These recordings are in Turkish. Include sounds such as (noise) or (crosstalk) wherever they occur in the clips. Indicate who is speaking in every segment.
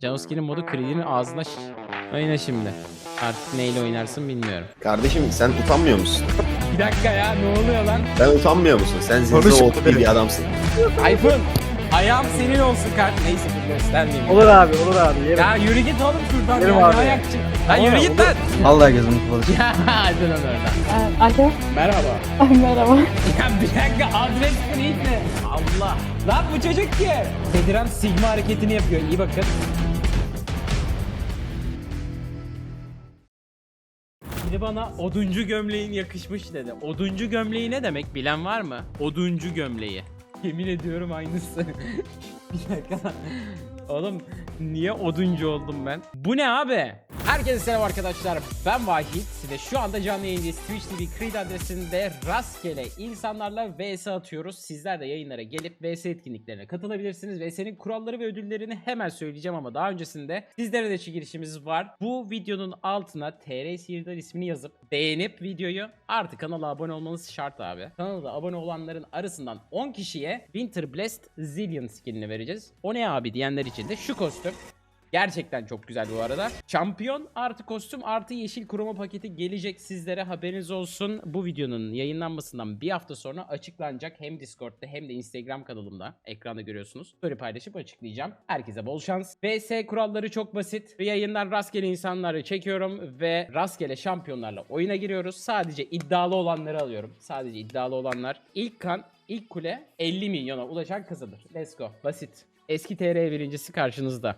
Speaker 1: Canoski'nin modu Creed'in ağzına ş- Oyna şimdi. Artık neyle oynarsın bilmiyorum.
Speaker 2: Kardeşim sen utanmıyor musun?
Speaker 1: Bir dakika ya ne oluyor lan?
Speaker 2: Sen utanmıyor musun? Sen zinze oldu bir adamsın.
Speaker 1: Ayfın ayağım senin olsun kart. Neyse dur göstermeyeyim.
Speaker 3: Olur abi olur abi yerim.
Speaker 1: Ya yürü git oğlum şuradan
Speaker 3: Yerim
Speaker 1: ya.
Speaker 3: abi.
Speaker 1: Ne ayakçı. Lan
Speaker 3: Olur,
Speaker 1: yürü git
Speaker 3: olur.
Speaker 1: lan.
Speaker 3: Vallahi gözüm kapalı. (laughs)
Speaker 1: Ya hadi lan oradan.
Speaker 4: Alo,
Speaker 1: Merhaba.
Speaker 4: merhaba.
Speaker 1: Ya bir dakika adres Creed ne? Allah. Lan bu çocuk ki. Bediran Sigma hareketini yapıyor. İyi bakın. Bana oduncu gömleğin yakışmış dedi. Oduncu gömleği ne demek bilen var mı? Oduncu gömleği. Yemin ediyorum aynısı. (laughs) bir dakika. Oğlum niye oduncu oldum ben? Bu ne abi? Herkese selam arkadaşlar. Ben Vahit ve şu anda canlı yayındayız. Twitch TV Creed adresinde rastgele insanlarla VS atıyoruz. Sizler de yayınlara gelip VS etkinliklerine katılabilirsiniz. VS'nin kuralları ve ödüllerini hemen söyleyeceğim ama daha öncesinde sizlere de çekilişimiz var. Bu videonun altına TR Sihirdar ismini yazıp beğenip videoyu artık kanala abone olmanız şart abi. Kanala abone olanların arasından 10 kişiye Winter Blast Zillion skinini vereceğiz. O ne abi diyenler için de şu kostüm. Gerçekten çok güzel bu arada. Şampiyon artı kostüm artı yeşil kroma paketi gelecek sizlere haberiniz olsun. Bu videonun yayınlanmasından bir hafta sonra açıklanacak hem Discord'da hem de Instagram kanalımda. Ekranda görüyorsunuz. Böyle paylaşıp açıklayacağım. Herkese bol şans. VS kuralları çok basit. Yayından rastgele insanları çekiyorum ve rastgele şampiyonlarla oyuna giriyoruz. Sadece iddialı olanları alıyorum. Sadece iddialı olanlar. İlk kan, ilk kule 50 milyona ulaşan kazanır. Let's go. Basit. Eski TR birincisi karşınızda.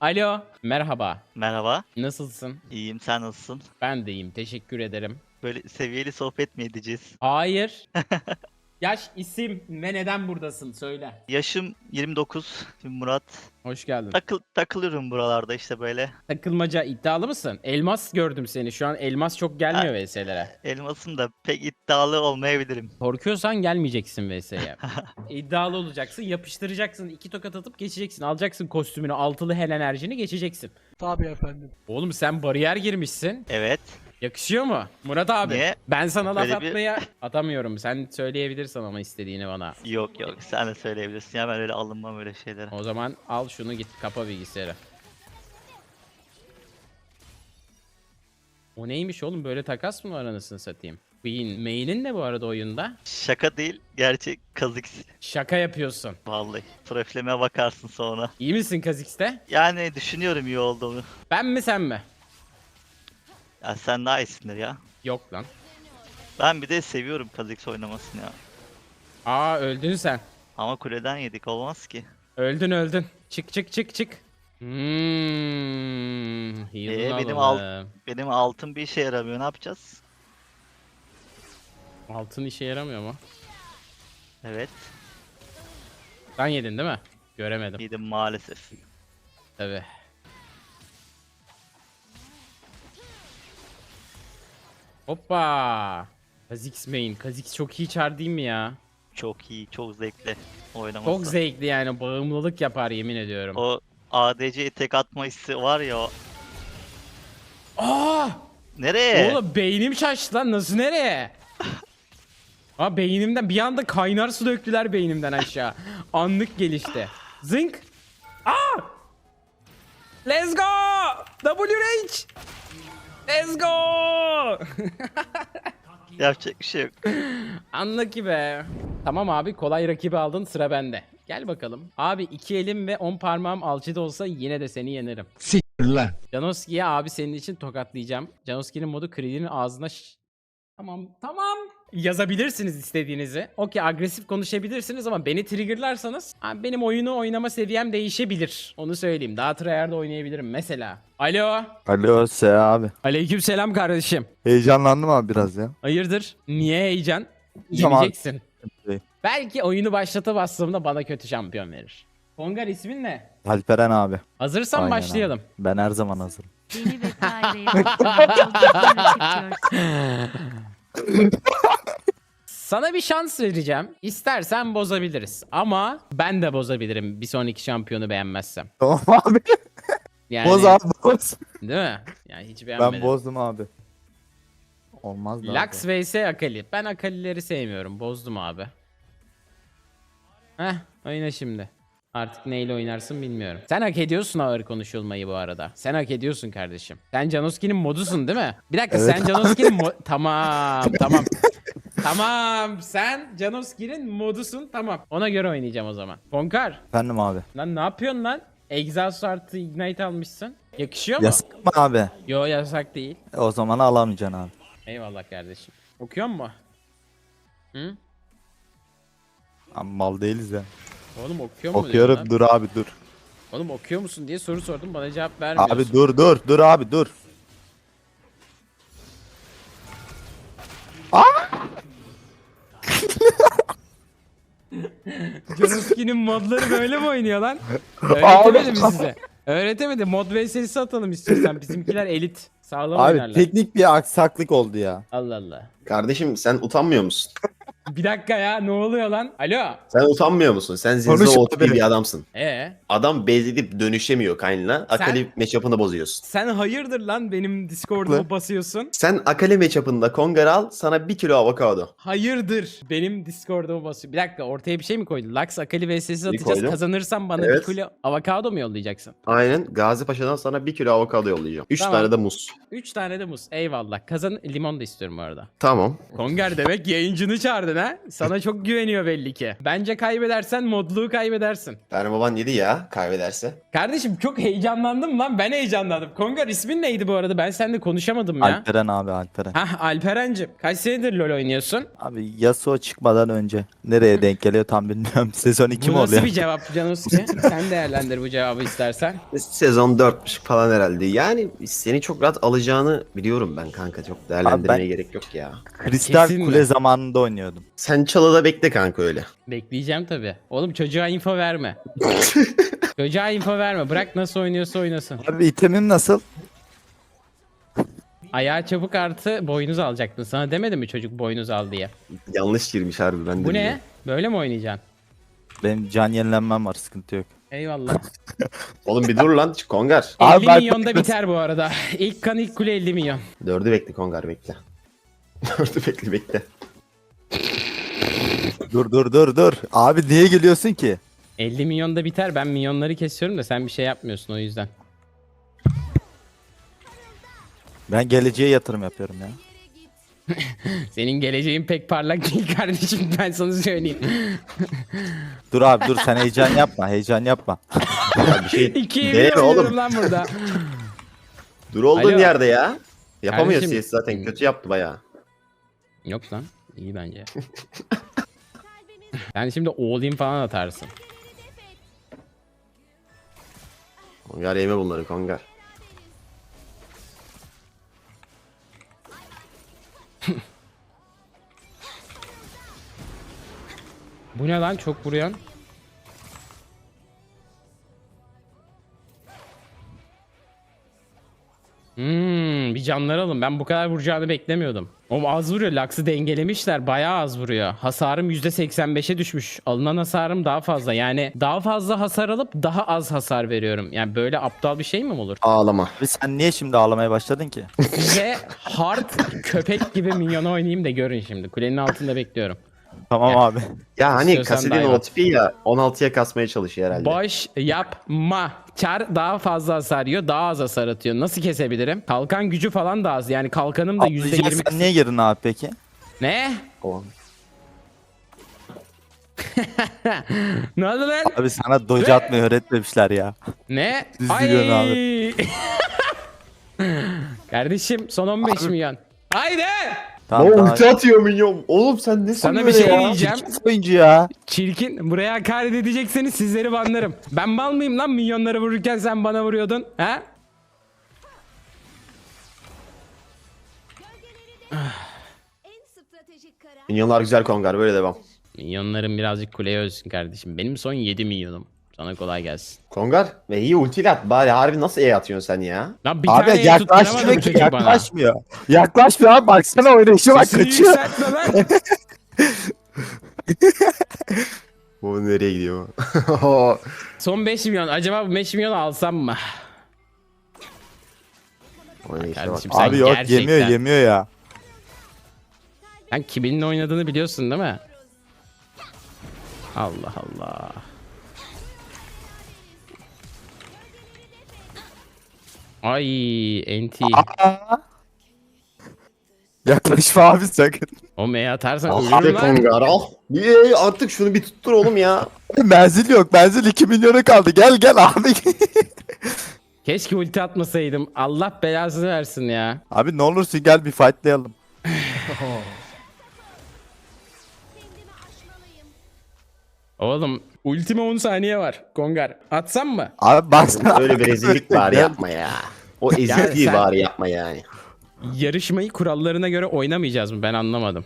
Speaker 1: Alo, merhaba.
Speaker 5: Merhaba,
Speaker 1: Nasılsın?
Speaker 5: iyiyim. Sen nasılsın?
Speaker 1: Ben de iyiyim, teşekkür ederim.
Speaker 5: Böyle seviyeli sohbet mi edeceğiz?
Speaker 1: Hayır. (laughs) Yaş, isim ve neden buradasın söyle.
Speaker 5: Yaşım 29, Murat.
Speaker 1: Hoş geldin.
Speaker 5: Takıl takılıyorum buralarda işte böyle.
Speaker 1: Takılmaca iddialı mısın? Elmas gördüm seni. Şu an elmas çok gelmiyor VS'lere.
Speaker 5: Elmasım da pek iddialı olmayabilirim.
Speaker 1: Korkuyorsan gelmeyeceksin VS'ye. (laughs) İddialı olacaksın, yapıştıracaksın, iki tokat atıp geçeceksin. Alacaksın kostümünü, altılı hel enerjini geçeceksin.
Speaker 3: Tabii efendim.
Speaker 1: Oğlum sen bariyer girmişsin.
Speaker 5: Evet.
Speaker 1: Yakışıyor mu? Murat abi.
Speaker 5: Niye?
Speaker 1: Ben sana laf
Speaker 5: Böyle bir-
Speaker 1: atmaya atamıyorum. Sen söyleyebilirsin ama istediğini bana.
Speaker 5: Yok yok sen de söyleyebilirsin ya ben öyle alınmam öyle şeylere.
Speaker 1: O zaman al şunu git kapa bilgisayarı. O neymiş oğlum böyle takas mı var anasını satayım? Queen main'in ne bu arada oyunda?
Speaker 5: Şaka değil gerçek Kazix.
Speaker 1: Şaka yapıyorsun.
Speaker 5: Vallahi. Profilime bakarsın sonra.
Speaker 1: İyi misin Kazix'te?
Speaker 5: Yani düşünüyorum iyi olduğunu.
Speaker 1: Ben mi sen mi?
Speaker 5: Ya sen daha iyisindir ya.
Speaker 1: Yok lan.
Speaker 5: Ben bir de seviyorum Kazix oynamasını ya.
Speaker 1: Aa öldün sen.
Speaker 5: Ama kuleden yedik olmaz ki.
Speaker 1: Öldün öldün. Çık çık çık çık. Hmm,
Speaker 5: Ee, benim
Speaker 1: alalım.
Speaker 5: Benim altın bir işe yaramıyor ne yapacağız?
Speaker 1: Altın işe yaramıyor mu?
Speaker 5: Evet.
Speaker 1: Sen yedin değil mi? Göremedim.
Speaker 5: Yedim maalesef.
Speaker 1: Tabi. Hoppa. Kha'Zix main. Kha'Zix çok iyi çar değil mi ya?
Speaker 5: Çok iyi, çok zevkli oynaması.
Speaker 1: Çok zevkli yani. Bağımlılık yapar yemin ediyorum.
Speaker 5: O ADC'ye tek atma hissi var ya. o-
Speaker 1: Aa!
Speaker 5: Nereye?
Speaker 1: Oğlum beynim şaştı lan. Nasıl nereye? (laughs) Aa beynimden bir anda kaynar su döktüler beynimden aşağı. Anlık gelişti. Zınk. Aa! Let's go! WH! Let's go! (laughs)
Speaker 5: Yapacak bir şey yok.
Speaker 1: Anla ki be. Tamam abi kolay rakibi aldın sıra bende. Gel bakalım. Abi iki elim ve on parmağım alçıda olsa yine de seni yenerim.
Speaker 3: Siktir lan.
Speaker 1: Janoski'ye abi senin için tokatlayacağım. Janoski'nin modu Creed'in ağzına Tamam tamam. Yazabilirsiniz istediğinizi. Okey agresif konuşabilirsiniz ama beni triggerlarsanız abi benim oyunu oynama seviyem değişebilir. Onu söyleyeyim. Daha tryhard oynayabilirim mesela. Alo.
Speaker 3: Alo Se abi.
Speaker 1: Aleyküm selam kardeşim.
Speaker 3: Heyecanlandım abi biraz ya.
Speaker 1: Hayırdır? Niye heyecan?
Speaker 3: Tamam.
Speaker 1: Yeneceksin. Belki oyunu başlata bastığımda bana kötü şampiyon verir. Kongar ismin ne?
Speaker 3: Alperen abi.
Speaker 1: Hazırsan
Speaker 3: Aynen
Speaker 1: başlayalım.
Speaker 3: abi. Ben her zaman hazırım.
Speaker 6: Beni ve Kayra'ya.
Speaker 1: Sana bir şans vereceğim. İstersen bozabiliriz. Ama ben de bozabilirim bir sonraki şampiyonu beğenmezsem.
Speaker 3: Tamam abi.
Speaker 1: Yani,
Speaker 3: Boz abi boz.
Speaker 1: Değil mi? Yani hiç beğenmedim.
Speaker 3: Ben bozdum abi. Olmaz da
Speaker 1: Lux vs Akali. Ben Akali'leri sevmiyorum. Bozdum abi. Heh oyna şimdi. Artık neyle oynarsın bilmiyorum. Sen hak ediyorsun ağır konuşulmayı bu arada. Sen hak ediyorsun kardeşim. Sen Janoski'nin modusun değil mi? Bir dakika
Speaker 3: Evet
Speaker 1: sen Janoski'nin mo- (laughs) Tamam tamam. Tamam sen Janoski'nin modusun tamam. Ona göre oynayacağım o zaman. Konkar.
Speaker 3: Efendim abi.
Speaker 1: Lan ne yapıyorsun lan? Exhaust artı Ignite almışsın. Yakışıyor mu?
Speaker 3: Yasak mı abi?
Speaker 1: Yo yasak değil.
Speaker 3: E, O zaman alamayacaksın abi.
Speaker 1: Eyvallah kardeşim. Okuyor mu? Hı?
Speaker 3: Abi mal değiliz ya.
Speaker 1: Oğlum okuyor mu?
Speaker 3: Okuyorum
Speaker 1: diyorsun
Speaker 3: dur abi dur.
Speaker 1: lan? Oğlum okuyor musun diye soru sordum bana cevap vermiyorsun.
Speaker 3: Abi dur dur dur abi dur.
Speaker 1: Janoski'nin modları böyle mi oynuyor lan? (laughs) Öğretemedi mi size? Öğretemedi. Mod VS'si atalım istiyorsan. Bizimkiler elit. Sağlam
Speaker 3: Abi
Speaker 1: oynarlar.
Speaker 3: teknik bir aksaklık oldu ya.
Speaker 1: Allah Allah.
Speaker 2: Kardeşim sen utanmıyor musun? (laughs)
Speaker 1: Bir dakika ya ne oluyor lan? Alo.
Speaker 2: Sen utanmıyor musun? Sen
Speaker 3: Konuş
Speaker 2: Zinzo OTP
Speaker 3: abi.
Speaker 2: bir adamsın.
Speaker 1: Ee,
Speaker 2: Adam bezledip dönüşemiyor kaynına. Akali matchup'ını bozuyorsun.
Speaker 1: sen hayırdır lan benim Discord'umu
Speaker 3: Haklı.
Speaker 1: basıyorsun?
Speaker 2: Sen Akali matchup'ında Kongar al sana bir kilo avokado.
Speaker 1: Hayırdır benim Discord'umu basıyor. Bir dakika ortaya bir şey mi koydun? Lux Akali VS'si atacağız.
Speaker 2: koydum.
Speaker 1: Kazanırsan bana
Speaker 2: Evet.
Speaker 1: bir kilo avokado mu yollayacaksın?
Speaker 2: Aynen Gazi Paşa'dan sana bir kilo avokado yollayacağım. Üç
Speaker 1: Tamam.
Speaker 2: tane de muz.
Speaker 1: 3 tane de muz. Eyvallah. Kazan limon da istiyorum bu arada.
Speaker 2: Tamam.
Speaker 1: Kongar demek yayıncını çağırdın ha. Sana çok güveniyor belli ki. Bence kaybedersen modluğu kaybedersin.
Speaker 2: Benim baban yedi ya kaybederse.
Speaker 1: Kardeşim çok heyecanlandım lan. Ben heyecanlandım. Kongar ismin neydi bu arada? Ben seninle konuşamadım ya.
Speaker 3: Alperen abi Alperen.
Speaker 1: Hah Alperen'cim. Kaç senedir LoL oynuyorsun?
Speaker 3: Abi Yasuo çıkmadan önce nereye denk geliyor tam bilmiyorum. (laughs) Sezon 2
Speaker 1: Bu
Speaker 3: mi
Speaker 1: nasıl
Speaker 3: oluyor?
Speaker 1: bir cevap Canoski? (laughs) Sen değerlendir bu cevabı istersen.
Speaker 2: Sezon 4 falan herhalde. Yani seni çok rahat alacağını biliyorum ben kanka. Çok değerlendirmeye
Speaker 3: Abi ben-
Speaker 2: gerek yok ya.
Speaker 3: Kristal
Speaker 1: Kesin
Speaker 3: Kule
Speaker 1: mi?
Speaker 3: zamanında oynuyordum.
Speaker 2: Sen çalıda bekle kanka öyle.
Speaker 1: Bekleyeceğim tabii. Oğlum çocuğa info verme. (laughs) çocuğa info verme. Bırak nasıl oynuyorsa oynasın.
Speaker 3: Abi itemim nasıl?
Speaker 1: Ayağı çabuk artı boynuz alacaktın. Sana demedi mi çocuk boynuz al diye?
Speaker 2: Yanlış girmiş harbi ben de
Speaker 1: Bu ne?
Speaker 2: bilmiyorum.
Speaker 1: Böyle mi oynayacaksın?
Speaker 3: Benim can yenilenmem var sıkıntı yok.
Speaker 1: Eyvallah. (laughs)
Speaker 2: Oğlum bir dur lan Kongar.
Speaker 1: 50
Speaker 3: Abi ben-
Speaker 1: milyonda (laughs) biter bu arada. İlk kan ilk kule 50 milyon.
Speaker 2: Dördü bekle Kongar bekle. (laughs) Dördü bekle bekle.
Speaker 3: Dur dur dur dur. Abi niye geliyorsun ki?
Speaker 1: 50 milyonda biter. Ben milyonları kesiyorum da sen bir şey yapmıyorsun o yüzden.
Speaker 3: Ben geleceğe yatırım yapıyorum ya. (laughs)
Speaker 1: Senin geleceğin pek parlak değil kardeşim ben sana söyleyeyim. (laughs)
Speaker 3: Dur abi dur sen heyecan yapma heyecan yapma.
Speaker 2: Ya bir şey
Speaker 1: 2'ye
Speaker 2: deneme
Speaker 1: 1
Speaker 2: oğlum.
Speaker 1: oynuyorum lan burada.
Speaker 2: Dur olduğun
Speaker 1: Alo.
Speaker 2: yerde ya. Yapamıyor
Speaker 1: Kardeşim-
Speaker 2: CS zaten kötü yaptı bayağı.
Speaker 1: Yok lan. iyi bence. (laughs) Sen şimdi in falan atarsın.
Speaker 2: Kongar yeme bunları Kongar. (laughs)
Speaker 1: Bu ne lan çok vuruyorsun. Hmm, bir canları alın. Ben bu kadar vuracağını beklemiyordum. O az vuruyor. Lux'ı dengelemişler. Bayağı az vuruyor. Hasarım %85'e düşmüş. Alınan hasarım daha fazla. Yani daha fazla hasar alıp daha az hasar veriyorum. Yani böyle aptal bir şey mi olur?
Speaker 2: Ağlama.
Speaker 3: Abi sen niye şimdi ağlamaya başladın ki?
Speaker 1: Size hard köpek gibi minyonu oynayayım da görün şimdi. Kulenin altında bekliyorum.
Speaker 3: Tamam abi. (laughs)
Speaker 2: Ya hani
Speaker 1: İstiyorsan dive
Speaker 2: o tipi ya 16'ya kasmaya çalışıyor herhalde.
Speaker 1: Boş yapma. Çar daha fazla hasar yiyor, daha az hasar atıyor. Nasıl kesebilirim? Kalkan gücü falan da az. Yani kalkanım da
Speaker 3: Atlayacak
Speaker 1: %20.
Speaker 3: sen niye girdin abi peki?
Speaker 1: Ne?
Speaker 2: O. (laughs)
Speaker 1: Ne oldu lan?
Speaker 3: Abi sana doge atmayı öğretmemişler ya.
Speaker 1: Ne?
Speaker 3: Düz
Speaker 1: Ay. (laughs) Kardeşim son 15 milyon. Haydi.
Speaker 3: Tamam
Speaker 2: Lan ulti atıyor minyon. Oğlum sen ne
Speaker 1: Sana bir şey diyeceğim.
Speaker 3: Çirkin oyuncu ya.
Speaker 1: Çirkin. Buraya hakaret edecekseniz sizleri banlarım. Ben mal mıyım lan milyonları vururken sen bana vuruyordun? Ha?
Speaker 4: En stratejik karar
Speaker 2: Minyonlar güzel Kongar böyle devam.
Speaker 1: Milyonların birazcık kuleye ölsün kardeşim. Benim son 7 milyonum. Sana kolay gelsin.
Speaker 2: Kongar ve iyi ultiyle at bari harbi nasıl E atıyorsun sen ya?
Speaker 1: Lan bir tane
Speaker 3: Abi
Speaker 1: el
Speaker 3: yaklaşmıyor
Speaker 1: tutturamadı bu
Speaker 3: ki yaklaşmıyor. Yaklaşmıyor abi baksana oynayışa bak
Speaker 1: Sesini
Speaker 3: kaçıyor.
Speaker 1: yükseltme lan. (laughs)
Speaker 2: Bu nereye gidiyor? (laughs)
Speaker 1: Son 5 milyon. Acaba bu 5 milyon alsam mı?
Speaker 2: Oynayışa bak.
Speaker 1: Kardeşim sen
Speaker 3: Abi yok
Speaker 1: gerçekten...
Speaker 3: yemiyor yemiyor ya.
Speaker 1: Sen kiminle oynadığını biliyorsun değil mi? Allah Allah. Ay enti.
Speaker 3: Yaklaşma (laughs) abi sakın.
Speaker 1: O M'yi atarsan ölürüm lan.
Speaker 2: Kongar al. Bir, artık şunu bir tuttur oğlum ya.
Speaker 3: Menzil yok. Menzil 2 milyona kaldı. Gel gel abi. (laughs)
Speaker 1: Keşke ulti atmasaydım. Allah belasını versin ya.
Speaker 3: abi ne olursun gel bir fightlayalım.
Speaker 1: Oğlum ultime 10 saniye var. Kongar. Atsam mı?
Speaker 3: Abi baksana.
Speaker 2: Öyle bir rezillik
Speaker 3: Gel. (laughs)
Speaker 2: yapma ya. O ezikliği
Speaker 1: sen-
Speaker 2: bari yapma yani.
Speaker 1: Yarışmayı kurallarına göre oynamayacağız mı? Ben anlamadım.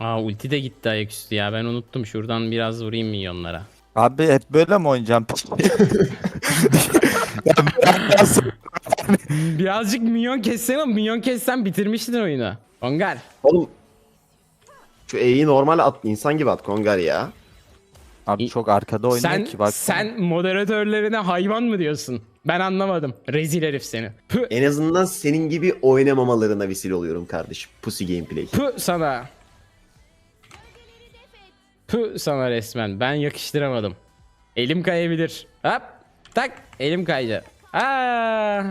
Speaker 1: Aa ulti de gitti ayaküstü ya. Ben unuttum. Şuradan biraz vurayım milyonlara.
Speaker 3: Abi hep böyle mi oynayacağım? (laughs) ya ya sen- (laughs)
Speaker 1: Birazcık minyon kessen ama minyon kessen bitirmiştin oyunu. Kongar.
Speaker 2: Oğlum şu E'yi normal at insan gibi at Kongar ya.
Speaker 3: Abi çok arkada oynuyor
Speaker 1: Sen,
Speaker 3: ki bak.
Speaker 1: sen moderatörlerine hayvan mı diyorsun? Ben anlamadım. Rezil herif seni. Pü,
Speaker 2: En azından senin gibi oynamamalarına vesile oluyorum kardeşim. Pussy gameplay.
Speaker 1: pü sana. Pü sana resmen. Ben yakıştıramadım. Elim kayabilir. Hop. Tak. Elim kaydı. Aa.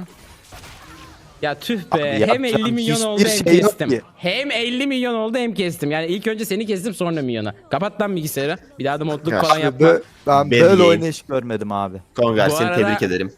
Speaker 1: Ya tüh be.
Speaker 3: Abi
Speaker 1: hem 50
Speaker 3: yapacağım
Speaker 1: milyon
Speaker 3: hiçbir
Speaker 1: oldu hem
Speaker 3: şey yok
Speaker 1: kestim.
Speaker 3: ki.
Speaker 1: Hem 50 milyon oldu hem kestim. Yani ilk önce seni kestim sonra milyona. Kapat lan bilgisayarı. Bir daha da modluk
Speaker 2: Ya
Speaker 1: falan yapma.
Speaker 3: Bö- ben
Speaker 2: Bad
Speaker 3: böyle
Speaker 2: game.
Speaker 3: oynayış görmedim abi.
Speaker 2: Kongar
Speaker 1: Bu
Speaker 2: seni
Speaker 1: arada-
Speaker 2: tebrik ederim.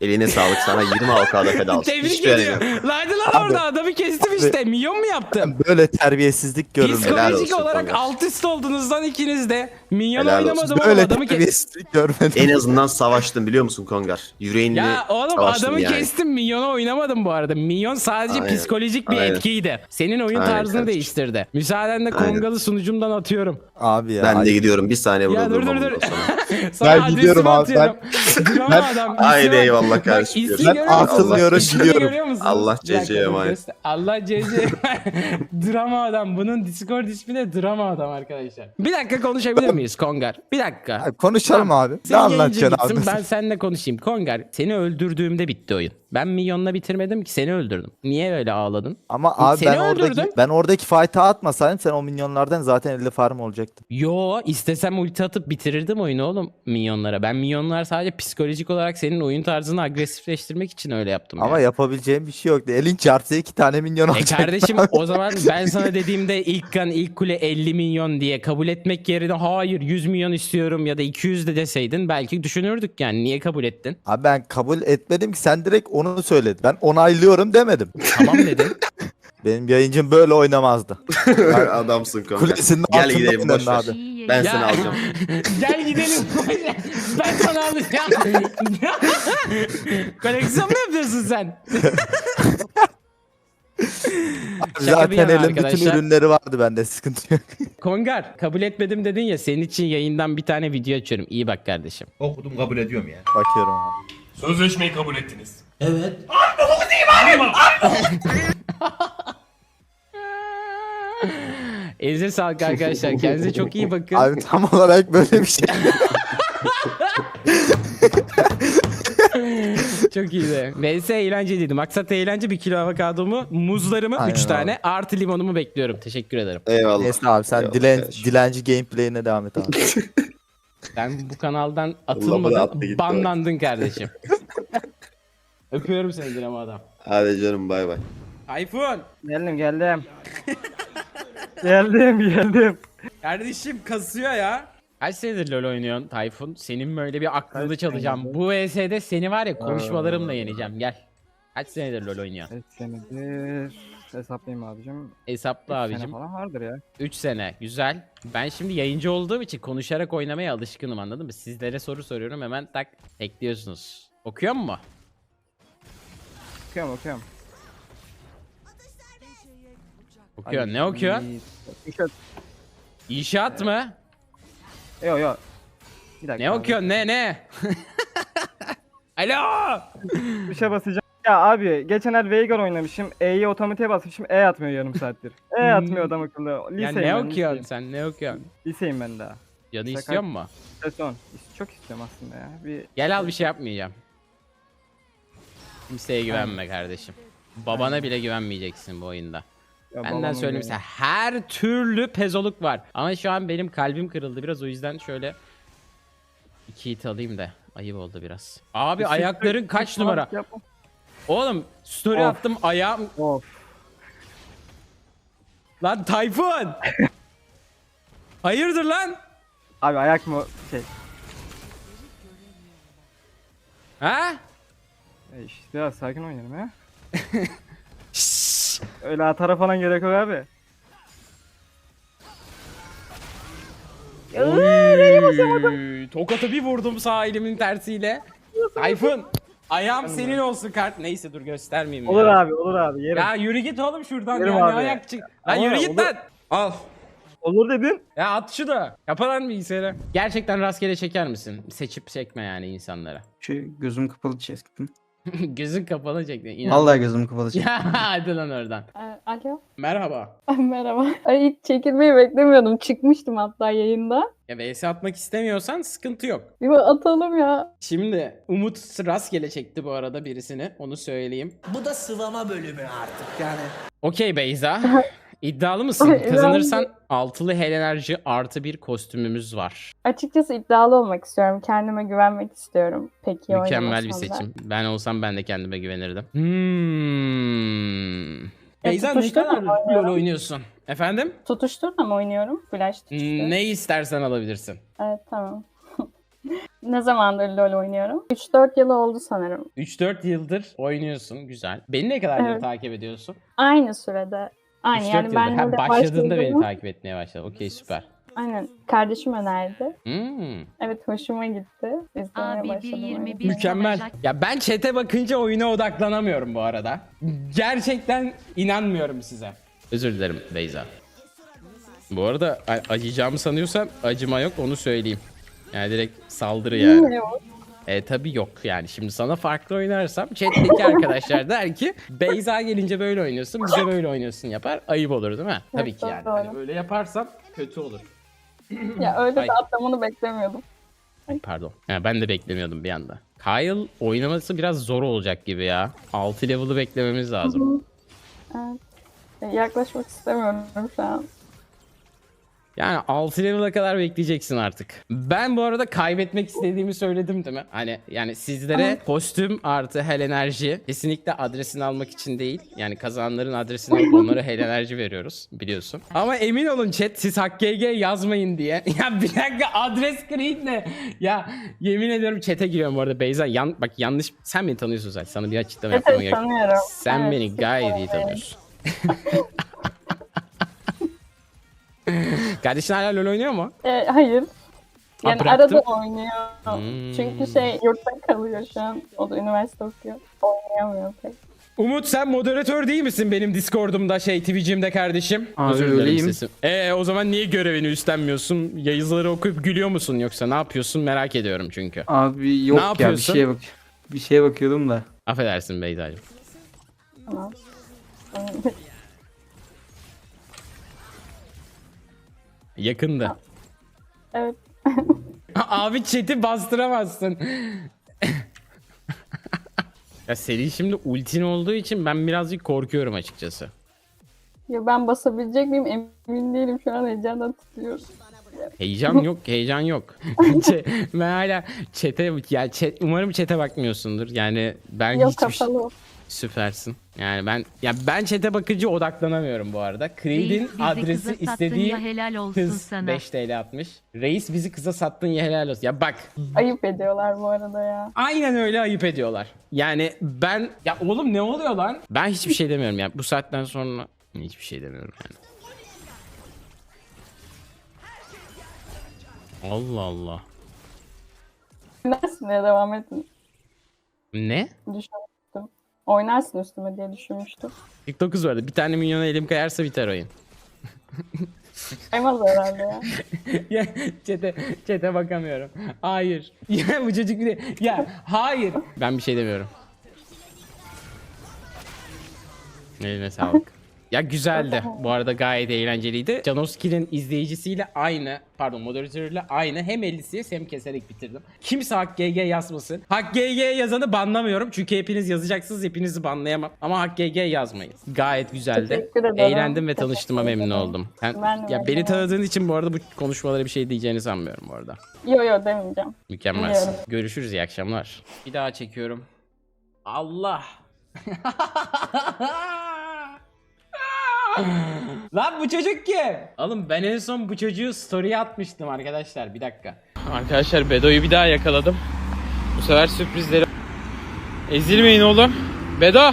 Speaker 2: Eline sağlık sana 20 AK'da feda olsun.
Speaker 1: Tebrik
Speaker 2: Hiçbir
Speaker 1: ediyorum.
Speaker 2: yok.
Speaker 1: Lan lan orada adamı kestim işte. Milyon mu yaptım?
Speaker 3: Böyle terbiyesizlik görülmedi.
Speaker 2: Helal
Speaker 1: Psikolojik
Speaker 2: olsun
Speaker 1: olarak alt üst oldunuz lan ikiniz de. Minyon
Speaker 2: Helal olsun.
Speaker 1: oynamadım ama
Speaker 3: Böyle
Speaker 1: adamı kestim.
Speaker 3: terbiyesizlik görmedim.
Speaker 2: En azından savaştın biliyor musun Kongar? Yüreğinle
Speaker 1: Ya oğlum
Speaker 2: savaştın
Speaker 1: adamı
Speaker 2: yani.
Speaker 1: kestim minyonu oynamadım bu arada. Minyon sadece
Speaker 2: Aynen.
Speaker 1: psikolojik bir
Speaker 2: Aynen.
Speaker 1: etkiydi. Senin oyun
Speaker 2: Aynen
Speaker 1: tarzını
Speaker 2: kardeşim.
Speaker 1: değiştirdi. Müsaadenle
Speaker 2: Aynen.
Speaker 1: Kongalı sunucumdan atıyorum.
Speaker 3: Abi ya.
Speaker 2: Ben de gidiyorum bir saniye burada
Speaker 1: Ya dur dur
Speaker 2: durmam
Speaker 1: dur. (laughs) Sana
Speaker 3: Ben
Speaker 1: adresimi
Speaker 3: gidiyorum abi,
Speaker 1: atıyorum. (laughs) Drama
Speaker 3: ben-
Speaker 1: adam.
Speaker 2: Haydi eyvallah
Speaker 1: Bak,
Speaker 2: kardeşim,
Speaker 1: ismi
Speaker 2: görüşürüz.
Speaker 1: görüyor musun?
Speaker 3: atılıyorum,
Speaker 1: ismini
Speaker 3: gidiyorum.
Speaker 1: görüyor musunuz?
Speaker 2: Allah
Speaker 1: Bir dakika,
Speaker 2: CC
Speaker 1: dur,
Speaker 2: emanet.
Speaker 1: göster. Allah CC. (laughs) drama adam. Bunun Discord ismi de drama adam arkadaşlar. Bir dakika konuşabilir miyiz Kongar? Bir dakika.
Speaker 3: Ay, Konuşalım abi. Ne
Speaker 1: Sen yayıncı
Speaker 3: anlatacaksın abi?
Speaker 1: ben seninle konuşayım. Kongar seni öldürdüğümde bitti oyun. Ben milyonla bitirmedim ki seni öldürdüm. Niye öyle ağladın?
Speaker 3: Ama abi
Speaker 1: Seni
Speaker 3: ben oradaki
Speaker 1: öldürdüm.
Speaker 3: ben oradaki fight'a atmasaydım sen o minyonlardan zaten 50 farm olacaktı.
Speaker 1: Yo istesem ulti atıp bitirirdim oyunu oğlum milyonlara. Ben milyonlar sadece psikolojik olarak senin oyun tarzını agresifleştirmek için öyle yaptım.
Speaker 3: Ama
Speaker 1: yani.
Speaker 3: yapabileceğim bir şey yoktu. Elin çarpsa iki tane minyon
Speaker 1: E kardeşim o zaman ben sana dediğimde ilk kan ilk kule 50 milyon diye kabul etmek yerine hayır 100 milyon istiyorum ya da 200 de deseydin belki düşünürdük yani niye kabul ettin?
Speaker 3: Abi ben kabul etmedim ki sen direkt onu söyledin. Ben onaylıyorum demedim.
Speaker 1: Tamam dedin. (laughs)
Speaker 3: Benim yayıncım böyle oynamazdı. (laughs)
Speaker 2: Adamsın Kongar.
Speaker 3: Kulesinin
Speaker 2: Gel
Speaker 3: altında
Speaker 2: gidelim boş ver. Ben
Speaker 6: yayın.
Speaker 2: seni alacağım. (laughs)
Speaker 1: Gel gidelim. ben sana alacağım. Koleksiyon mu yapıyorsun sen? Şaka bir
Speaker 3: Zaten
Speaker 1: yana
Speaker 3: elim bütün
Speaker 1: arkadaşlar.
Speaker 3: ürünleri vardı bende sıkıntı yok.
Speaker 1: Kongar kabul etmedim dedin ya senin için yayından bir tane video açıyorum. İyi bak kardeşim.
Speaker 7: Okudum kabul ediyorum ya.
Speaker 3: Bakıyorum abi.
Speaker 8: Sözleşmeyi kabul ettiniz.
Speaker 1: Elinize (laughs) sağlık arkadaşlar. Kendinize çok iyi bakın.
Speaker 3: Abi tam olarak böyle bir şey. (laughs)
Speaker 1: Çok iyiydi. VS eğlenceliydi. Maksat eğlence bir kilo avokadomu, muzlarımı
Speaker 3: Aynen
Speaker 1: 3
Speaker 3: abi.
Speaker 1: tane artı limonumu bekliyorum. Teşekkür ederim.
Speaker 2: Eyvallah.
Speaker 3: Neyse abi sen
Speaker 2: Eyvallah
Speaker 3: dilen,
Speaker 2: kardeşim.
Speaker 3: dilenci gameplay'ine devam et abi.
Speaker 1: Sen bu kanaldan
Speaker 2: bunu attı gitti
Speaker 1: banlandın kardeşim. (laughs) Öpüyorum seni drama adam.
Speaker 2: Hadi canım bay bay.
Speaker 1: Tayfun.
Speaker 9: Geldim geldim. geldim geldim.
Speaker 1: Kardeşim kasıyor ya. Kaç senedir LoL oynuyorsun Tayfun? Senin böyle bir aklını çalacağım. Bu VS'de seni var ya konuşmalarımla yeneceğim. Gel. Kaç senedir LoL oynuyorsun?
Speaker 9: Kaç senedir hesaplayayım abicim.
Speaker 1: Hesapla
Speaker 9: Üç sene
Speaker 1: abicim.
Speaker 9: falan vardır ya.
Speaker 1: 3 sene. Güzel. Ben şimdi yayıncı olduğum için konuşarak oynamaya alışkınım anladın mı? Sizlere soru soruyorum hemen tak ekliyorsunuz. Okuyor mu?
Speaker 9: Okuyorum okuyorum.
Speaker 1: Okuyor. Ne okuyor?
Speaker 9: İnşaat.
Speaker 1: İnşaat mı?
Speaker 9: Yo yo. Bir dakika.
Speaker 1: Ne
Speaker 9: abi.
Speaker 1: okuyorsun? Ne ne? (laughs) Alo!
Speaker 9: Bir şey basacağım. Ya abi geçen el Veigar oynamışım. E'yi otomatiğe basmışım. E atmıyor yarım saattir. E atmıyor adam akıllı.
Speaker 1: Ya
Speaker 9: Liseyim
Speaker 1: ne
Speaker 9: ben,
Speaker 1: okuyorsun
Speaker 9: liseyim.
Speaker 1: sen? Ne okuyorsun?
Speaker 9: Liseyim ben daha.
Speaker 1: Canı
Speaker 9: Şaka-
Speaker 1: istiyor mu?
Speaker 9: Sezon. Çok istiyorum aslında ya. Bir
Speaker 1: Gel al bir şey yapmayacağım. Kimseye güvenme kardeşim. Babana bile güvenmeyeceksin bu oyunda.
Speaker 9: Ya
Speaker 1: Benden söyleyeyim size her türlü pezoluk var. Ama şu an benim kalbim kırıldı biraz o yüzden şöyle iki hit alayım da ayıp oldu biraz. Abi
Speaker 9: Bir
Speaker 1: ayakların kaç numara?
Speaker 9: yapma.
Speaker 1: Oğlum story
Speaker 9: Of.
Speaker 1: attım ayağım.
Speaker 9: Of.
Speaker 1: Lan Tayfun! (laughs) Hayırdır lan?
Speaker 9: Abi ayak mı şey.
Speaker 1: Ha?
Speaker 9: E işte biraz sakin oynayalım ya. (laughs) Öyle atara falan gerek yok abi.
Speaker 1: Oy, Tokatı bir vurdum sağ elimin tersiyle. Tayfun ayağım senin olsun kart. Neyse dur göstermeyeyim
Speaker 9: Olur
Speaker 1: ya.
Speaker 9: abi olur abi yerim.
Speaker 1: Ya yürü git oğlum şuradan
Speaker 9: Yerim
Speaker 1: ya ne
Speaker 9: abi.
Speaker 1: ayak çık. Lan
Speaker 9: Ama
Speaker 1: yürü git
Speaker 9: olur.
Speaker 1: lan. Al.
Speaker 9: Olur dedin.
Speaker 1: Ya at şu da. Kapa lan bilgisayarı. Gerçekten rastgele çeker misin? Seçip çekme yani insanlara.
Speaker 7: Şu gözüm kapalı çektim. (laughs)
Speaker 1: Gözün kapalı çekti. İnan.
Speaker 7: Vallahi gözüm kapalı çektim.
Speaker 1: Ya (laughs) hadi lan oradan.
Speaker 10: Ee, Alo.
Speaker 1: Merhaba. (laughs)
Speaker 10: Merhaba. Ay hiç çekilmeyi beklemiyordum. Çıkmıştım hatta yayında.
Speaker 1: Ya VS atmak istemiyorsan sıkıntı yok.
Speaker 10: Bir bak atalım ya.
Speaker 1: Şimdi Umut rastgele çekti bu arada birisini. Onu söyleyeyim.
Speaker 4: Bu da sıvama bölümü artık yani.
Speaker 1: Okey Beyza. İddialı (laughs) mısın? Kazanırsan altılı hel enerji artı bir kostümümüz var.
Speaker 10: Açıkçası iddialı olmak istiyorum. Kendime güvenmek istiyorum. Peki
Speaker 1: Mükemmel bir seçim. Ben olsam ben de kendime güvenirdim. Hmm. Beyza ne
Speaker 10: tutuşturma
Speaker 1: kadar
Speaker 10: mı oynuyorum?
Speaker 1: Oynuyorsun? Efendim?
Speaker 10: Tutuşturma mı oynuyorum? Flash tutuştur.
Speaker 1: Ne istersen alabilirsin.
Speaker 10: Evet tamam. (laughs) ne zamandır LoL oynuyorum? 3-4 yıl oldu sanırım.
Speaker 1: 3-4 yıldır oynuyorsun. Güzel. Beni ne kadar
Speaker 10: Evet.
Speaker 1: takip ediyorsun?
Speaker 10: Aynı sürede. Aynı
Speaker 1: 3-4
Speaker 10: yani
Speaker 1: yıldır.
Speaker 10: ben
Speaker 1: Ha,
Speaker 10: LoL'e
Speaker 1: başladığında beni
Speaker 10: başladığımda-
Speaker 1: takip etmeye başladı. Okey süper.
Speaker 10: Aynen. Kardeşim önerdi.
Speaker 1: Hmm.
Speaker 10: Evet hoşuma gitti. İzlemeye
Speaker 6: Abi
Speaker 10: başladım.
Speaker 6: 1.21
Speaker 10: öyle.
Speaker 1: Mükemmel.
Speaker 6: olacak.
Speaker 1: Ya ben chat'e bakınca oyuna odaklanamıyorum bu arada. Gerçekten inanmıyorum size. Özür dilerim Beyza. Bu arada acıyacağımı sanıyorsam acıma yok onu söyleyeyim. Yani direkt saldırı yani.
Speaker 10: Yok.
Speaker 1: E tabi yok yani şimdi sana farklı oynarsam chat'teki arkadaşlar der ki Beyza gelince böyle oynuyorsun bize böyle oynuyorsun yapar ayıp olur değil mi? Tabii ki yani.
Speaker 10: doğru.
Speaker 1: Hani böyle yaparsam kötü olur. (clears throat)
Speaker 10: Ya öyle
Speaker 1: Ay.
Speaker 10: de atlamanı beklemiyordum.
Speaker 1: Ay, pardon. Ya ben de beklemiyordum bir anda. Kyle oynaması biraz zor olacak gibi ya. 6 level'ı beklememiz lazım.
Speaker 10: Evet. Yaklaşmak istemiyorum şu an.
Speaker 1: Yani 6 level'a kadar bekleyeceksin artık. Ben bu arada kaybetmek istediğimi söyledim değil mi? Hani yani sizlere kostüm artı hel enerji kesinlikle adresini almak için değil. Yani kazananların adresini alıp onlara hel enerji veriyoruz biliyorsun. Ama emin olun chat siz HGG yazmayın diye. (laughs) Ya bir dakika adres create ne? Ya yemin ediyorum chat'e giriyorum bu arada Beyza. Yan, bak yanlış sen beni tanıyorsun zaten. Sana bir açıklama
Speaker 10: Evet,
Speaker 1: yapmam
Speaker 10: evet,
Speaker 1: gerek.
Speaker 10: tanıyorum.
Speaker 1: Sen
Speaker 10: Evet,
Speaker 1: beni gayet iyi tanıyorsun. (laughs) (laughs) Kardeşin hala LoL oynuyor mu?
Speaker 10: Ee, hayır. Yani
Speaker 1: bıraktın?
Speaker 10: arada oynuyor.
Speaker 1: Hmm.
Speaker 10: Çünkü şey yurtta kalıyor şu an. O da üniversite okuyor. Oynayamıyor pek.
Speaker 1: Umut sen moderatör değil misin benim Discord'umda şey Twitch'imde kardeşim?
Speaker 7: Abi,
Speaker 1: Özür dilerim
Speaker 7: öyleyim.
Speaker 1: sesim. Ee o zaman niye görevini üstlenmiyorsun? Yazıları okuyup gülüyor musun yoksa ne yapıyorsun merak ediyorum çünkü.
Speaker 7: Abi yok
Speaker 1: Ne
Speaker 7: ya bir
Speaker 1: yapıyorsun?
Speaker 7: şeye bak. Bir şeye bakıyordum da.
Speaker 1: Affedersin Beyza'cığım.
Speaker 10: Tamam.
Speaker 1: Yakındı.
Speaker 10: evet. (laughs)
Speaker 1: Abi chat'i bastıramazsın. ya senin şimdi ultin olduğu için ben birazcık korkuyorum açıkçası.
Speaker 10: Ya ben basabilecek miyim emin değilim. Şu an heyecandan titriyorum.
Speaker 1: Heyecan (laughs) yok, heyecan yok. (laughs) Ben hala chat'e ya chat, umarım chat'e bakmıyorsundur. Yani ben
Speaker 10: Yok
Speaker 1: hiçbir şey süpersin. Yani ben ya ben chat'e bakınca odaklanamıyorum bu arada. Creed'in adresi istediği
Speaker 6: ya helal olsun
Speaker 1: kız
Speaker 6: sana.
Speaker 1: 5 TL atmış. Reis bizi kıza sattın ya helal olsun. Ya bak
Speaker 10: Ayıp ediyorlar bu arada ya.
Speaker 1: aynen öyle ayıp ediyorlar. Yani ben ya oğlum ne oluyor lan? Ben hiçbir şey demiyorum ya. Bu saatten sonra hiçbir şey demiyorum yani. Allah Allah.
Speaker 10: Oynarsın diye devam edin.
Speaker 1: Ne?
Speaker 10: Düşünmüştüm. Oynarsın üstüme diye düşünmüştüm.
Speaker 1: 49 vardı. Bir tane milyona elim kayarsa biter oyun. (laughs)
Speaker 10: Kaymaz herhalde ya. (laughs)
Speaker 1: ya çete, çete bakamıyorum. Hayır. (laughs) Ya bu çocuk bir de... Ya hayır. Ben bir şey demiyorum. Eline sağlık. Ya güzeldi. Bu arada gayet eğlenceliydi. Janoski'nin izleyicisiyle aynı, pardon moderatörüyle aynı hem 50 hem keserek bitirdim. Kimse Hak GG yazmasın. Hak GG yazanı banlamıyorum. Çünkü hepiniz yazacaksınız. Hepinizi banlayamam. Ama Hak GG yazmayın. Gayet güzeldi. Eğlendim ve tanıştığıma memnun oldum. Ben,
Speaker 10: Ben
Speaker 1: ya beni tanıdığın için bu arada bu konuşmalara bir şey diyeceğini sanmıyorum bu arada.
Speaker 10: Yo yo demeyeceğim.
Speaker 1: Mükemmelsin.
Speaker 10: Biliyorum.
Speaker 1: Görüşürüz iyi akşamlar. Bir daha çekiyorum. Allah. (laughs) (laughs) Lan bu çocuk kim? Oğlum ben en son bu çocuğu story'e atmıştım arkadaşlar. Bir dakika. Arkadaşlar Bedo'yu bir daha yakaladım. Bu sefer sürprizleri... Ezilmeyin oğlum. Bedo.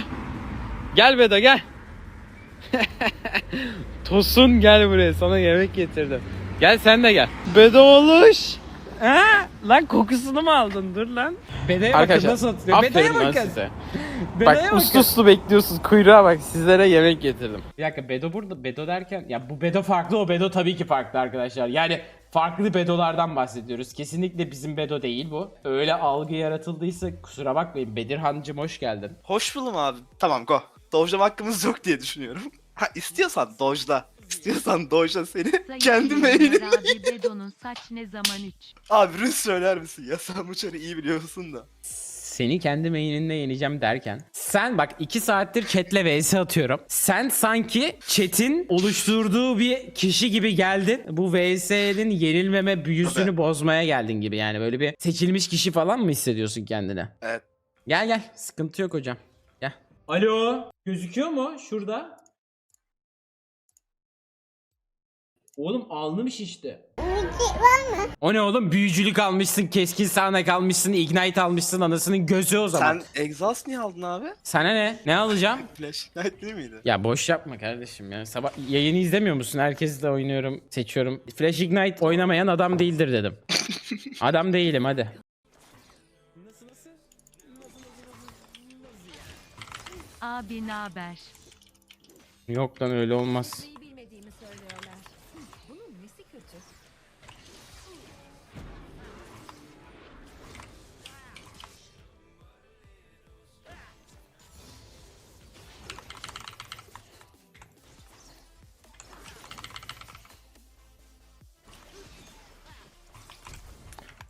Speaker 1: Gel Bedo gel. (laughs) Tosun gel buraya sana yemek getirdim. Gel sen de gel. Bedo oluş. Ha? Lan kokusunu mu aldın? Dur lan. Beda'ya bakın
Speaker 11: Arkadaşlar,
Speaker 1: nasıl atıyor. Beda'ya
Speaker 11: Aferin lan
Speaker 1: bakın.
Speaker 11: size.
Speaker 1: Beda'ya
Speaker 11: Bak
Speaker 1: bakın.
Speaker 11: uslu uslu bekliyorsunuz kuyruğa bak sizlere yemek getirdim.
Speaker 1: Bir dakika Bedo burada. Bedo derken ya bu Bedo farklı o Bedo tabii ki farklı arkadaşlar. Yani farklı Bedo'lardan bahsediyoruz. Kesinlikle bizim Bedo değil bu. Öyle algı yaratıldıysa kusura bakmayın. Bedirhancım hoş geldin.
Speaker 4: Hoş buldum abi. Tamam go. Dojlama hakkımız yok diye düşünüyorum. (laughs) Ha istiyorsan dojla. İstiyorsan dojla seni. Kendi mailin.
Speaker 6: Abi Bedo'nun saç ne zaman üç?
Speaker 4: Abi rüz söyler misin? Ya sen bu çarı iyi biliyorsun da.
Speaker 1: Seni kendi main'inle yeneceğim derken sen bak 2 saattir chatle vs atıyorum. Sen sanki chat'in oluşturduğu bir kişi gibi geldin. Bu vs'nin yenilmeme büyüsünü bozmaya geldin gibi yani böyle bir seçilmiş kişi falan mı hissediyorsun kendine?
Speaker 4: Evet.
Speaker 1: Gel gel sıkıntı yok hocam. Gel. Alo gözüküyor mu şurada? Oğlum alnım işte. O ne oğlum büyücülük almışsın, keskin sağanak almışsın, ignite almışsın anasının gözü o zaman.
Speaker 4: Sen egzoz niye aldın abi?
Speaker 1: Sana ne? Ne alacağım? (laughs)
Speaker 4: Flash Knight değil miydi?
Speaker 1: Ya boş yapma kardeşim ya. Sabah yayını izlemiyor musun? Herkesle oynuyorum, seçiyorum. Flash Ignite oynamayan adam değildir dedim. (laughs) adam değilim hadi.
Speaker 6: Abi naber?
Speaker 1: Yok lan öyle olmaz.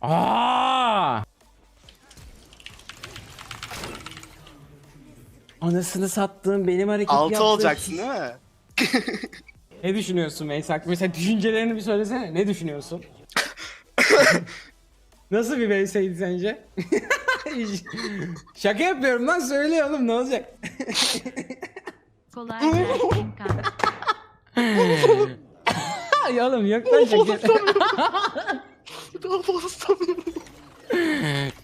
Speaker 1: Aa! Anasını sattığım benim hareket
Speaker 4: 6
Speaker 1: yaptığım-
Speaker 4: olacaksın değil mi? (laughs)
Speaker 1: Ne düşünüyorsun Veysel? Mesela düşüncelerini bir söylesene. Ne düşünüyorsun? (laughs) Nasıl bir Veysel'di sence? (laughs) Şaka yapıyorum lan söyle oğlum ne olacak?
Speaker 6: Kolay gelsin kanka.
Speaker 1: Ay oğlum yok lan şaka.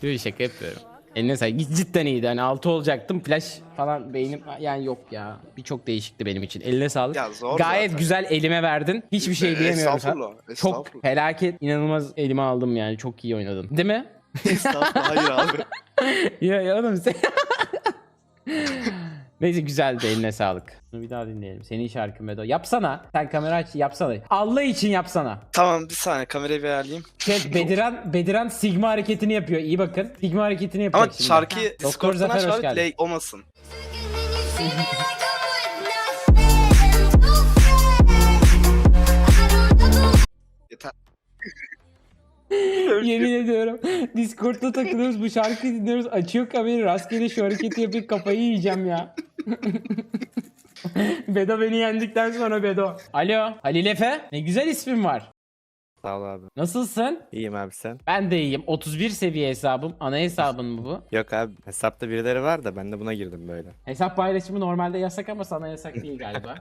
Speaker 1: Dur şaka yapıyorum. Eline sağlık. Cidden iyiydi. Hani 6 olacaktım. Flash falan beynim yani yok ya. Birçok değişikti benim için. Eline sağlık.
Speaker 4: Ya zor
Speaker 1: Gayet
Speaker 4: zaten.
Speaker 1: güzel elime verdin. Hiçbir şey diyemiyorum sana.
Speaker 4: Estağfurullah.
Speaker 1: Çok
Speaker 4: Estağfurullah.
Speaker 1: felaket inanılmaz elime aldım yani. Çok iyi oynadın. Değil mi? (laughs)
Speaker 4: Estağfurullah. Hayır abi. (laughs)
Speaker 1: ya ya oğlum sen... (laughs) Neyse güzeldi eline sağlık. Bunu bir daha dinleyelim. Senin şarkın Bedo. Yapsana. Sen kamera aç yapsana. Allah için yapsana.
Speaker 4: tamam bir saniye kamerayı bir ayarlayayım. (laughs)
Speaker 1: Chat Bediran, Bediran Sigma hareketini yapıyor. İyi bakın. Sigma hareketini yapacak
Speaker 4: Ama
Speaker 1: şimdi.
Speaker 4: şarkıyı
Speaker 1: Doktor
Speaker 4: Discord'dan
Speaker 1: Zafer
Speaker 4: aç
Speaker 1: hoş
Speaker 4: abi
Speaker 1: geldin.
Speaker 4: play olmasın. Yeter. (laughs)
Speaker 1: Yemin ediyorum. Discord'da takılıyoruz bu şarkıyı dinliyoruz. Açıyor kamerayı rastgele şu hareketi yapıp kafayı yiyeceğim ya. (laughs) (laughs) Bedo beni yendikten sonra Bedo. Alo Halil Efe. Ne güzel ismin var.
Speaker 3: Sağ ol abi.
Speaker 1: Nasılsın?
Speaker 3: İyiyim abi sen.
Speaker 1: Ben de iyiyim. 31 seviye hesabım. Ana hesabın mı bu?
Speaker 3: Yok abi hesapta birileri var da ben de buna girdim böyle.
Speaker 1: Hesap paylaşımı normalde yasak ama sana yasak değil galiba.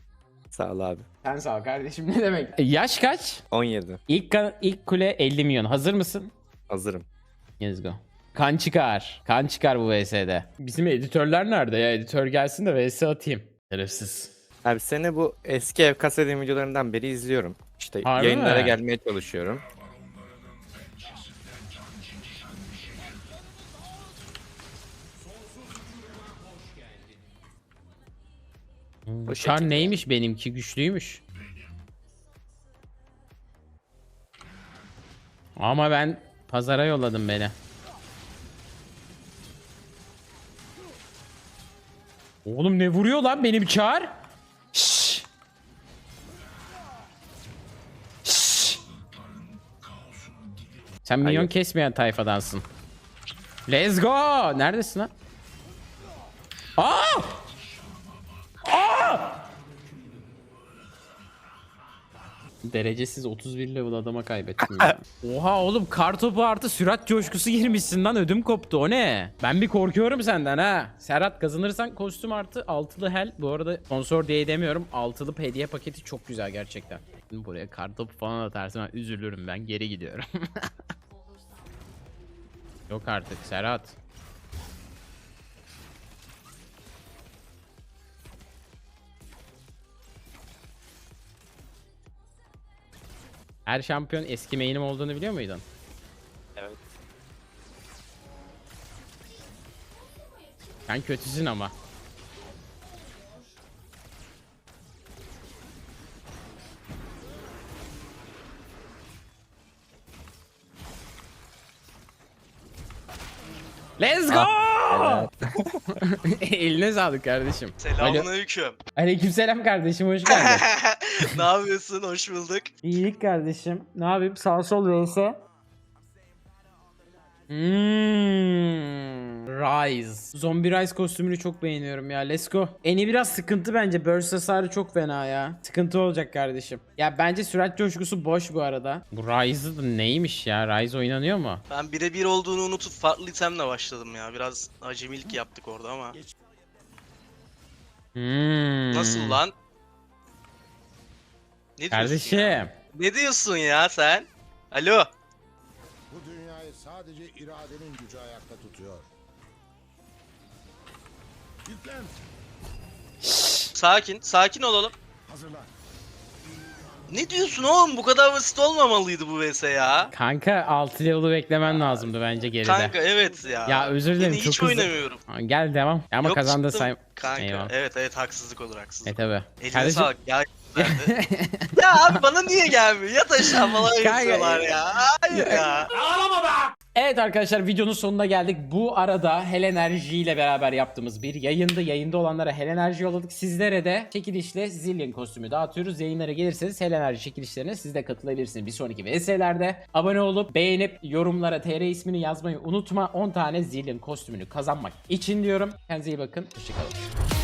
Speaker 1: (laughs)
Speaker 3: Sağ ol abi.
Speaker 1: Sen sağ ol kardeşim ne demek. E, yaş kaç?
Speaker 3: 17.
Speaker 1: İlk, ka- ilk kule 50 milyon. Hazır mısın?
Speaker 3: Hazırım.
Speaker 1: Let's go. Kan çıkar. Kan çıkar bu VS'de. Bizim editörler nerede ya? Editör gelsin de VS atayım. Şerefsiz.
Speaker 3: Abi seni bu eski ev kaseti videolarından beri izliyorum. İşte
Speaker 1: Harbi
Speaker 3: yayınlara
Speaker 1: mi?
Speaker 3: gelmeye çalışıyorum.
Speaker 1: Bu
Speaker 3: Bu
Speaker 1: çar
Speaker 3: şekilde.
Speaker 1: neymiş benimki güçlüymüş. Ama ben pazara yolladım beni. Oğlum ne vuruyor lan beni bir çağır. Şşş. Şşş. Sen minyon
Speaker 2: Hayır.
Speaker 1: kesmeyen tayfadansın. Let's go. Neredesin lan? Aa! Derecesiz 31 level adama kaybettim. (laughs) Oha oğlum kartopu artı sürat coşkusu girmişsin lan ödüm koptu o ne? Ben bir korkuyorum senden ha. Serhat kazanırsan kostüm artı altılı hel. Bu arada sponsor diye demiyorum. Altılı hediye paketi çok güzel gerçekten. Şimdi buraya kartopu falan atarsın ben üzülürüm ben geri gidiyorum. (laughs) Yok artık Serhat. Her şampiyon eski main'im olduğunu biliyor muydun?
Speaker 11: Evet.
Speaker 1: Sen kötüsün ama. Let's go! (laughs) Eline sağlık kardeşim.
Speaker 4: Selamünaleyküm.
Speaker 1: Aleykümselam kardeşim hoş (laughs) geldin.
Speaker 4: ne yapıyorsun? Hoş bulduk.
Speaker 1: İyilik kardeşim. Ne yapayım? Sağ sol vs. Hmm. Rise. Zombie Rise kostümünü çok beğeniyorum ya. Let's go. Eni biraz sıkıntı bence. Burst hasarı çok fena ya. Sıkıntı olacak kardeşim. Ya bence sürat coşkusu boş bu arada. Bu Rise'ı da neymiş ya? Rise oynanıyor mu?
Speaker 4: Ben birebir olduğunu unutup farklı itemle başladım ya. Biraz acemilik yaptık orada ama.
Speaker 1: Hmm.
Speaker 4: Nasıl lan? Ne diyorsun ya?
Speaker 1: Kardeşim.
Speaker 4: Ne diyorsun ya sen? Alo.
Speaker 8: Sadece iradenin gücü ayakta tutuyor. Yüklen.
Speaker 4: Sakin, sakin olalım.
Speaker 8: Hazırlan.
Speaker 4: Ne diyorsun oğlum? Bu kadar basit olmamalıydı bu vs ya.
Speaker 1: Kanka 6 level'ı beklemen lazımdı bence geride.
Speaker 4: Kanka evet ya.
Speaker 1: Ya özür dilerim,
Speaker 4: Yine
Speaker 1: çok
Speaker 4: hiç
Speaker 1: hızlı-
Speaker 4: oynamıyorum.
Speaker 1: Gel devam. Ama
Speaker 4: Yok,
Speaker 1: kazandı
Speaker 4: çıktım.
Speaker 1: say.
Speaker 4: Kanka
Speaker 1: Eyvallah.
Speaker 4: evet evet haksızlık olur haksızlık.
Speaker 1: E tabi.
Speaker 4: Eline
Speaker 1: Kardeşim
Speaker 4: sağlık ya. Nerede? (laughs) ya abi bana niye gelmiyor? Yat aşağı falan
Speaker 1: Kanka,
Speaker 4: yazıyorlar ya. Hayır ya.
Speaker 1: Evet arkadaşlar videonun sonuna geldik. Bu arada Hel Enerji ile beraber yaptığımız bir yayında. Yayında olanlara Hel Enerji yolladık. Sizlere de çekilişle Zillion kostümü dağıtıyoruz. Yayınlara gelirseniz Hel Enerji çekilişlerine siz de katılabilirsiniz. Bir sonraki VS'lerde abone olup beğenip yorumlara TR ismini yazmayı unutma. 10 tane Zillion kostümünü kazanmak için diyorum. Kendinize iyi bakın. Hoşçakalın.